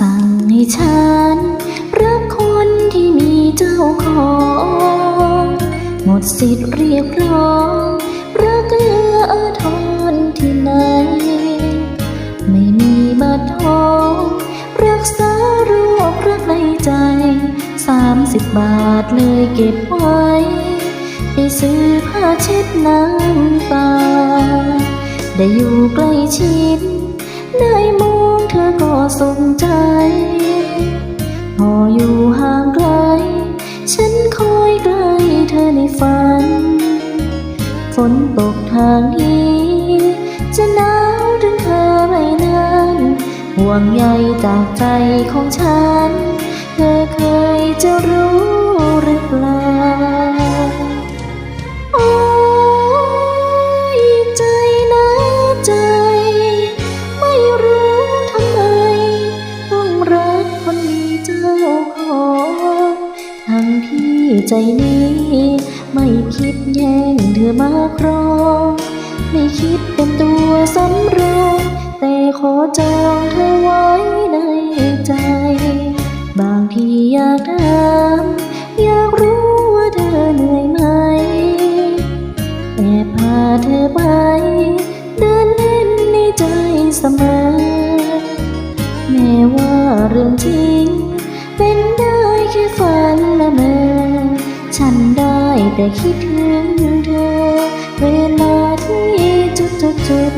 สั่งให้ฉัน รักคนที่มีเจ้าของ หมดสิทธิ์เรียกร้องรักเอื้ออาทรที่ไหน ไม่มีบัตรทองรักษาโรครักในใจสามสิบบาทเลยเก็บไว้ไปซื้อผ้าเช็ดน้ำตา ได้อยู่ใกล้ชิดได้มอง เธอก็สนใจ พออยู่ห่างไกล ฉันคอยใกล้เธอในฝัน ฝนตกทางนี้ จะหนาวถึงเธอไม่นานห่วงใยจากใจของฉัน เธอเคยจะรู้หรือเปล่า ใจนี้ ไม่คิดแย่งเธอมาครองไม่คิดเป็นตัวสำรองแต่ขอจองเธอไว้ในใจ บางทีอยากถามอยากรู้ว่าเธอเหนื่อยไหมแอบพาเธอไป เดินเล่นในใจเสมอ แม้ว่าเรื่องจริง เป็นได้แค่ฝันละเมอ ฉันได้แต่คิดถึงเธอ เวลาที่จุดจุดจุด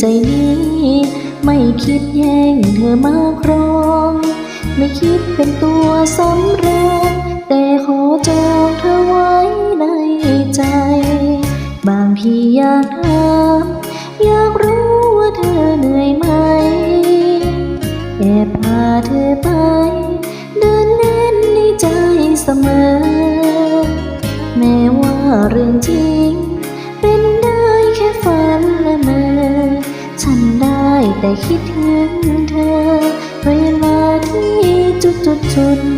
ใจนี้ ไม่คิดแย่งเธอมาครอง ไม่คิดเป็นตัวสำรองแต่ขอจองเธอไว้ในใจ บางทีอยากถามอยากรู้ว่าเธอเหนื่อยไหม แอบพาเธอไป เดินเล่นในใจเสมอ แม้ว่าเรื่องจริง ได้แต่คิดถึงเธอ เวลาที่จุดจุดจุด